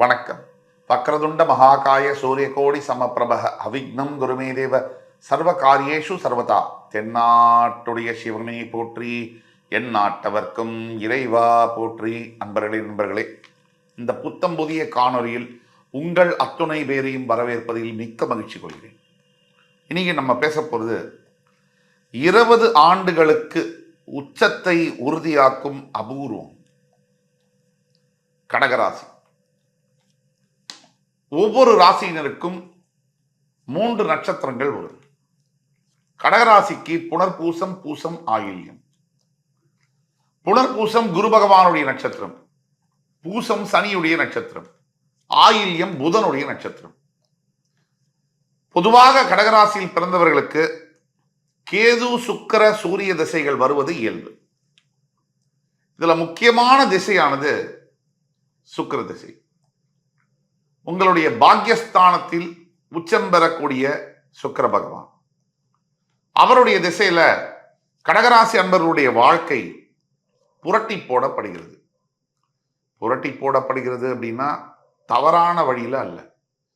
வணக்கம். வக்ரதுண்ட மகாகாய சூரியகோடி சமப்பிரப அவிக்னம் குருமே தேவ சர்வ காரியேஷு சர்வதா. தென்னாட்டுடைய சிவனை போற்றி என் நாட்டவர்க்கும் இறைவா போற்றி. அன்பர்களே நண்பர்களே இந்த புத்தம் புதிய காணொளியில் உங்கள் அத்துணை பேரையும் வரவேற்பதில் மிக்க மகிழ்ச்சி கொள்கிறேன். இன்னைக்கு நம்ம பேச போகிறது இருபது ஆண்டுகளுக்கு உச்சத்தை உறுதியாக்கும் அபூர்வம் கடகராசி. ஒவ்வொரு ராசியினருக்கும் மூன்று நட்சத்திரங்கள் வரும் கடகராசிக்கு புனர்பூசம் பூசம் ஆயில்யம். புனர்பூசம் குரு பகவானுடைய நட்சத்திரம். பூசம் சனியுடைய நட்சத்திரம். ஆயில்யம் புதனுடைய நட்சத்திரம். பொதுவாக கடகராசியில் பிறந்தவர்களுக்கு கேது சுக்கிர சூரிய திசைகள் வருவது இயல்பு. இதுல முக்கியமான திசையானது சுக்கிர திசை. உங்களுடைய பாக்யஸ்தானத்தில் உச்சம் பெறக்கூடிய சுக்கர பகவான். அவருடைய திசையில கடகராசி அன்பர்களுடைய வாழ்க்கை புரட்டி போடப்படுகிறது. புரட்டி போடப்படுகிறது அப்படின்னா தவறான வழியில அல்ல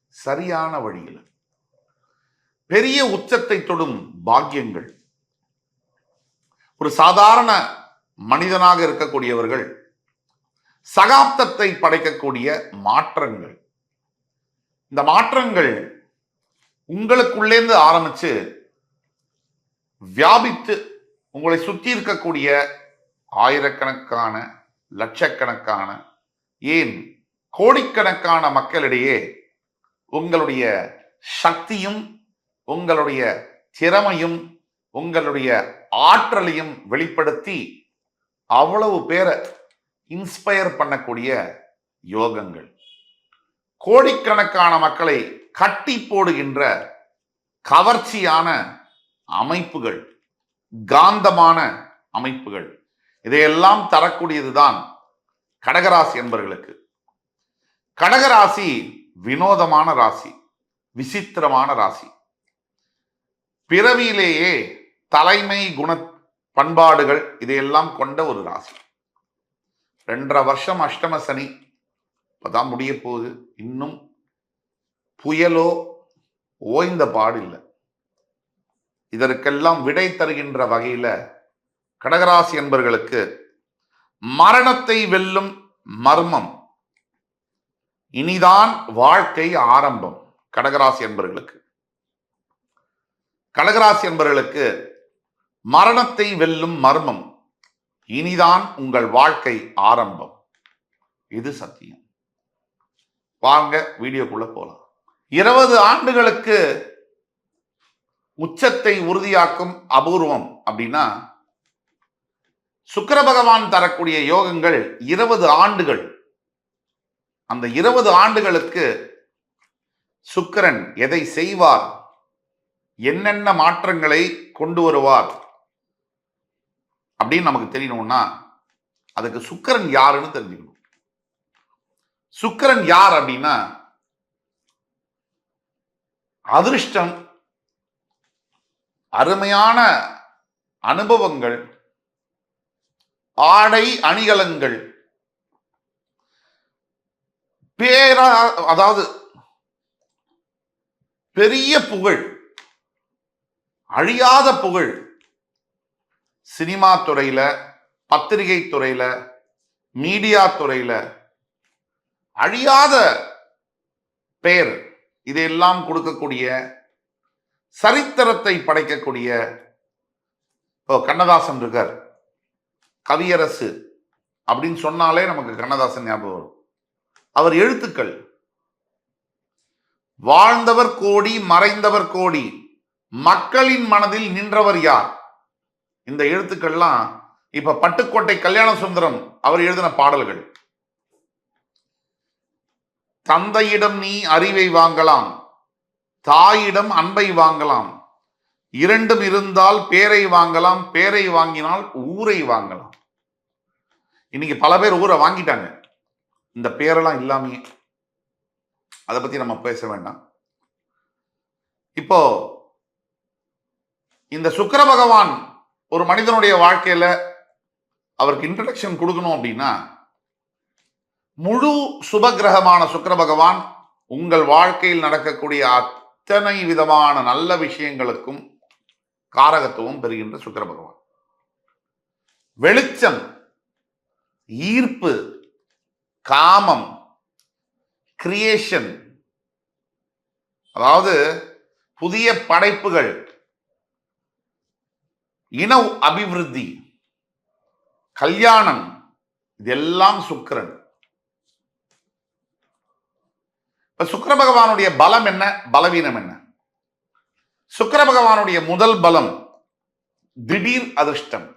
சரியான வழியில. பெரிய உச்சத்தை தொடும் பாக்கியங்கள் ஒரு சாதாரண மனிதனாக இருக்கக்கூடியவர்கள் சகாப்தத்தை படைக்கக்கூடிய மாற்றங்கள். இந்த மாற்றங்கள் உங்களுக்குள்ளேந்து ஆரம்பிச்சு வியாபித்து உங்களை சுற்றி இருக்கக்கூடிய ஆயிரக்கணக்கான லட்சக்கணக்கான ஏன் கோடிக்கணக்கான மக்களிடையே உங்களுடைய சக்தியும் உங்களுடைய திறமையும் உங்களுடைய ஆற்றலையும் வெளிப்படுத்தி அவ்வளவு பேரை இன்ஸ்பயர் பண்ணக்கூடிய யோகங்கள். கோடிக்கணக்கான மக்களை கட்டி போடுகின்ற கவர்ச்சியான அமைப்புகள் காந்தமான அமைப்புகள். இதையெல்லாம் தரக்கூடியதுதான் கடகராசி என்பர்களுக்கு. கடகராசி வினோதமான ராசி விசித்திரமான ராசி. பிறவியிலேயே தலைமை குண பண்பாடுகள் இதையெல்லாம் கொண்ட ஒரு ராசி. ரெண்டரை வருஷம் அஷ்டம சனி இப்பதான் முடிய போகுது. இன்னும் புயலோ ஓய்ந்த பாடு இதற்கெல்லாம் விடை தருகின்ற வகையில கடகராசி என்பர்களுக்கு மரணத்தை வெல்லும் மர்மம். இனிதான் வாழ்க்கை ஆரம்பம் கடகராசி என்பர்களுக்கு கடகராசி என்பர்களுக்கு மரணத்தை வெல்லும் மர்மம். இனிதான் உங்கள் வாழ்க்கை ஆரம்பம். இது சத்தியம். வாங்க வீடியோக்குள்ள போகலாம் இருபது ஆண்டுகளுக்கு உச்சத்தை உறுதியாக்கும் அபூர்வம் அப்படின்னா சுக்கர பகவான் தரக்கூடிய யோகங்கள் இருபது ஆண்டுகள். அந்த இருபது ஆண்டுகளுக்கு சுக்கிரன் எதை செய்வார்? என்னென்ன மாற்றங்களை கொண்டு வருவார்? அப்படின்னு நமக்கு தெரியணும்னா அதுக்கு சுக்கிரன் யாருன்னு தெரிஞ்சுக்கணும். சுக்கிரன் யார் அப்படின்னா அதிர்ஷ்டம் அருமையான அனுபவங்கள் ஆடை அணிகலங்கள் பேரா அதாவது பெரிய புகழ் அழியாத புகழ் சினிமா துறையில பத்திரிகை துறையில மீடியா துறையில அழியாத பெயர். இதையெல்லாம் கொடுக்கக்கூடிய சரித்திரத்தை படைக்கக்கூடிய இப்போ கண்ணதாசன் இருக்கார். கவியரசு அப்படின்னு சொன்னாலே நமக்கு கண்ணதாசன் ஞாபகம் வரும். அவர் எழுத்துக்கள். வாழ்ந்தவர் கோடி மறைந்தவர் கோடி மக்களின் மனதில் நின்றவர் யார்? இந்த எழுத்துக்கள்லாம் இப்ப பட்டுக்கோட்டை கல்யாண சுந்தரம் அவர் எழுதின பாடல்கள். தந்தையிடம் நீ அறிவை வாங்கலாம் தாயிடம் அன்பை வாங்கலாம் இரண்டும் இருந்தால் பேரை வாங்கலாம் பேரை வாங்கினால் ஊரை வாங்கலாம். இன்னைக்கு பல பேர் ஊரை வாங்கிட்டாங்க. இந்த பேரெல்லாம் இல்லாமையே. அதை பத்தி நம்ம பேச வேண்டாம். இப்போ இந்த சுக்கர பகவான் ஒரு மனிதனுடைய வாழ்க்கையில அவருக்கு இன்ட்ரடக்ஷன் கொடுக்கணும் அப்படின்னா முழு சுபகிரகமான சுக்கர பகவான் உங்கள் வாழ்க்கையில் நடக்கக்கூடிய அத்தனை விதமான நல்ல விஷயங்களுக்கும் காரகத்துவம் பெறுகின்ற சுக்கர பகவான். வெளிச்சம் ஈர்ப்பு காமம் கிரியேஷன் அதாவது புதிய படைப்புகள் இன அபிவிருத்தி கல்யாணம் இதெல்லாம் சுக்கிரன். இப்ப சுக்கர பகவானுடைய பலம் என்ன? பலவீனம் என்ன? சுக்கர பகவானுடைய முதல் பலம் திடீர் அதிர்ஷ்டம்.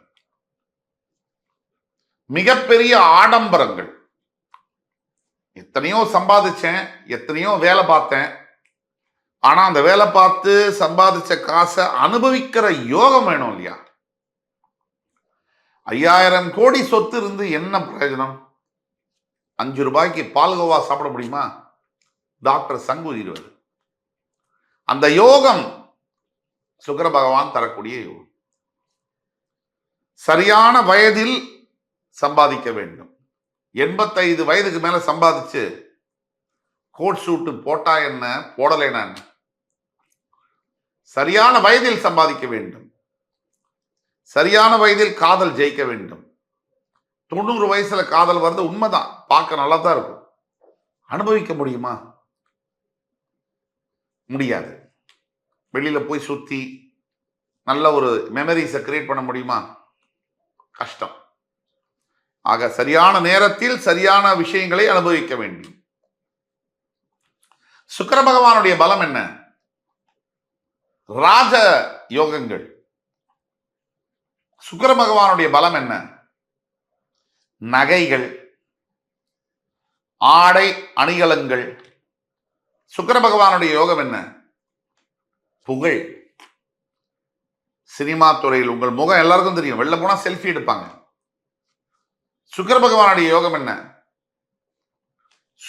மிகப்பெரிய ஆடம்பரங்கள். எத்தனையோ சம்பாதிச்சேன் எத்தனையோ வேலை பார்த்தேன். ஆனா அந்த வேலை பார்த்து சம்பாதிச்ச காசை அனுபவிக்கிற யோகம் வேணும் இல்லையா? ஐயாயிரம் கோடி சொத்து இருந்து என்ன பிரயோஜனம்? அஞ்சு ரூபாய்க்கு பால்கோவா சாப்பிட முடியுமா? டாக்டர் சங்குதிருவர் அந்த யோகம் சுக்கர பகவான் தரக்கூடிய யோகம். சரியான வயதில் சம்பாதிக்க வேண்டும். எண்பத்தைந்து வயதுக்கு மேல சம்பாதிச்சு கோட் சூட்டு போட்டா என்ன போடலைனா என்ன? சரியான வயதில் சம்பாதிக்க வேண்டும். சரியான வயதில் காதல் ஜெயிக்க வேண்டும். தொண்ணூறு வயசுல காதல் வர்றது உண்மைதான். பார்க்க நல்லா தான் இருக்கும். அனுபவிக்க முடியுமா? முடியாது. வெளியில் போய் சுற்றி நல்ல ஒரு மெமரிஸை கிரியேட் பண்ண முடியுமா? கஷ்டம். ஆக சரியான நேரத்தில் சரியான விஷயங்களை அனுபவிக்க வேண்டும். சுக்கர பகவானுடைய பலம் என்ன? ராஜ யோகங்கள். சுக்கர பகவானுடைய பலம் என்ன? நகைகள். ஆடை அணிகலங்கள் சுக்கர பகவானுடைய யோகம் என்ன? புகழ். சினிமா துறையில் உங்கள் முகம் எல்லாருக்கும் தெரியும். வெளில போனா செல்ஃபி எடுப்பாங்க. சுக்கர பகவானுடைய யோகம் என்ன?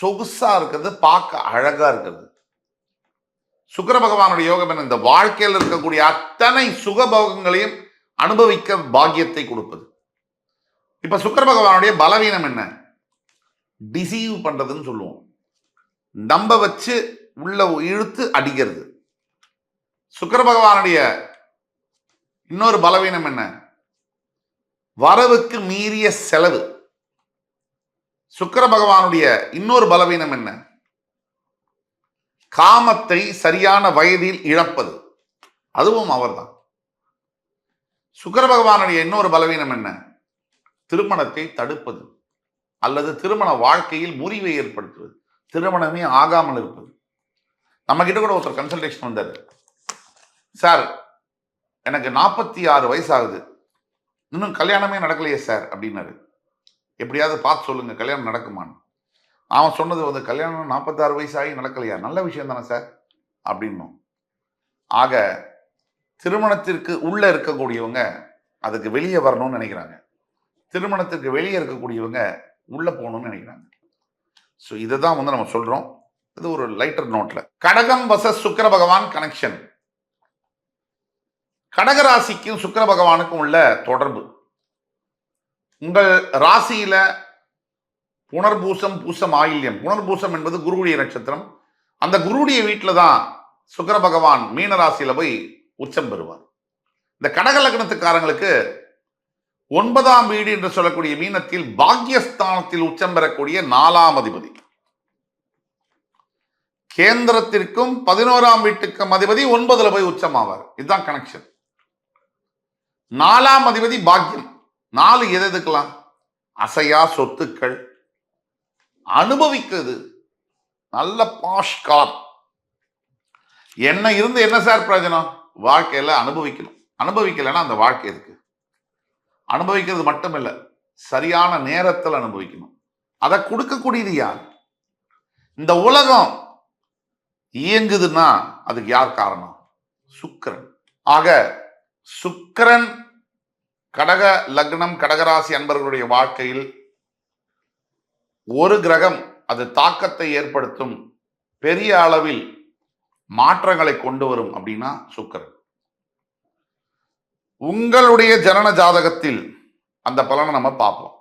சொகுசா இருக்கிறது பார்க்க அழகா இருக்கிறது. சுக்கர பகவானுடைய யோகம் என்ன? இந்த வாழ்க்கையில் இருக்கக்கூடிய அத்தனை சுகபோகங்களையும் அனுபவிக்க பாக்கியத்தை கொடுப்பது. இப்ப சுக்கர பகவானுடைய பலவீனம் என்ன? டிசீவ் பண்றதுன்னு சொல்லுவோம். நம்ப வச்சு உள்ள இழுத்து அடிக்கிறது. சுக்கர பகவானுடைய இன்னொரு பலவீனம் என்ன? வரவுக்கு மீறிய செலவு. சுக்கர பகவானுடைய இன்னொரு பலவீனம் என்ன? காமத்தை சரியான வயதில் இழப்பது. அதுவும் அவர்தான். சுக்கர பகவானுடைய இன்னொரு பலவீனம் என்ன? திருமணத்தை தடுப்பது. அல்லது திருமண வாழ்க்கையில் முறிவை ஏற்படுத்துவது. திருமணமே ஆகாமல் இருப்பது. நம்ம கிட்ட கூட ஒருத்தர் கன்சல்டேஷன் வந்தார். சார் எனக்கு நாற்பத்தி ஆறு வயசு ஆகுது இன்னும் கல்யாணமே நடக்கலையே சார் அப்படின்னாரு. எப்படியாவது பார்த்து சொல்லுங்க கல்யாணம் நடக்குமான்னு. அவன் சொன்னது வந்து கல்யாணம் நாற்பத்தாறு வயசு ஆகி நடக்கலையா? நல்ல விஷயம் தானே சார் அப்படின்னும். ஆக திருமணத்திற்கு உள்ளே இருக்கக்கூடியவங்க அதுக்கு வெளியே வரணும்னு நினைக்கிறாங்க. திருமணத்திற்கு வெளியே இருக்கக்கூடியவங்க உள்ளே போகணும்னு நினைக்கிறாங்க. ஸோ இதை தான் வந்து நம்ம சொல்கிறோம் இது ஒரு லைட்டர் நோட்டில் கடகம் வச சுக்கர பகவான் கனெக்ஷன் கடகராசிக்கும் சுக்கர பகவானுக்கும் உள்ள தொடர்பு. உங்கள் ராசியில் புனர்பூசம் பூசம் ஆயில்யம். புனர்பூசம் என்பது குருவுடைய நட்சத்திரம். அந்த குருவுடைய வீட்டில் தான் சுக்கர பகவான் மீன ராசியில் போய் உச்சம் பெறுவார். இந்த கடக லக்னத்துக்காரங்களுக்கு ஒன்பதாம் வீடு என்று சொல்லக்கூடிய மீனத்தில் பாக்யஸ்தானத்தில் உச்சம் பெறக்கூடிய நாலாம் அதிபதி. கேந்திரத்திற்கும் பதினோராம் வீட்டுக்கும் அதிபதி ஒன்பதுல போய் உச்சமாவார் இதுதான் கனெக்ஷன் நாலாம் அதிபதி பாக்கியம் நாலு எது எதுக்கலாம் அசையா சொத்துக்கள். அனுபவிக்கிறது. நல்ல பாஷ் கார் என்ன இருந்து என்ன சார் பிரயோஜனம்? வாழ்க்கையில அனுபவிக்கணும். அனுபவிக்கலைன்னா அந்த வாழ்க்கை இருக்கு அனுபவிக்கிறது மட்டும் இல்லை சரியான நேரத்தில் அனுபவிக்கணும். அதை கொடுக்கக்கூடியது யார்? இந்த உலகம் இயங்குதுன்னா அதுக்கு யார் காரணம்? சுக்கரன். ஆக சுக்கரன் கடக லக்னம் கடகராசி அன்பர்களுடைய வாழ்க்கையில் ஒரு கிரகம் அது தாக்கத்தை ஏற்படுத்தும் பெரிய அளவில் மாற்றங்களை கொண்டு வரும் அப்படின்னா சுக்கரன். உங்களுடைய ஜனன ஜாதகத்தில் அந்த பலனை நம்ம பார்ப்போம்.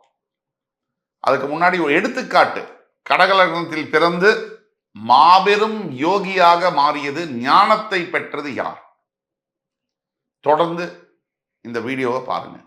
அதுக்கு முன்னாடி ஒரு எடுத்துக்காட்டு. கடகலகத்தில் பிறந்து மாபெரும் யோகியாக மாறியது ஞானத்தை பெற்றது யார்? தொடர்ந்து இந்த வீடியோவை பாருங்கள்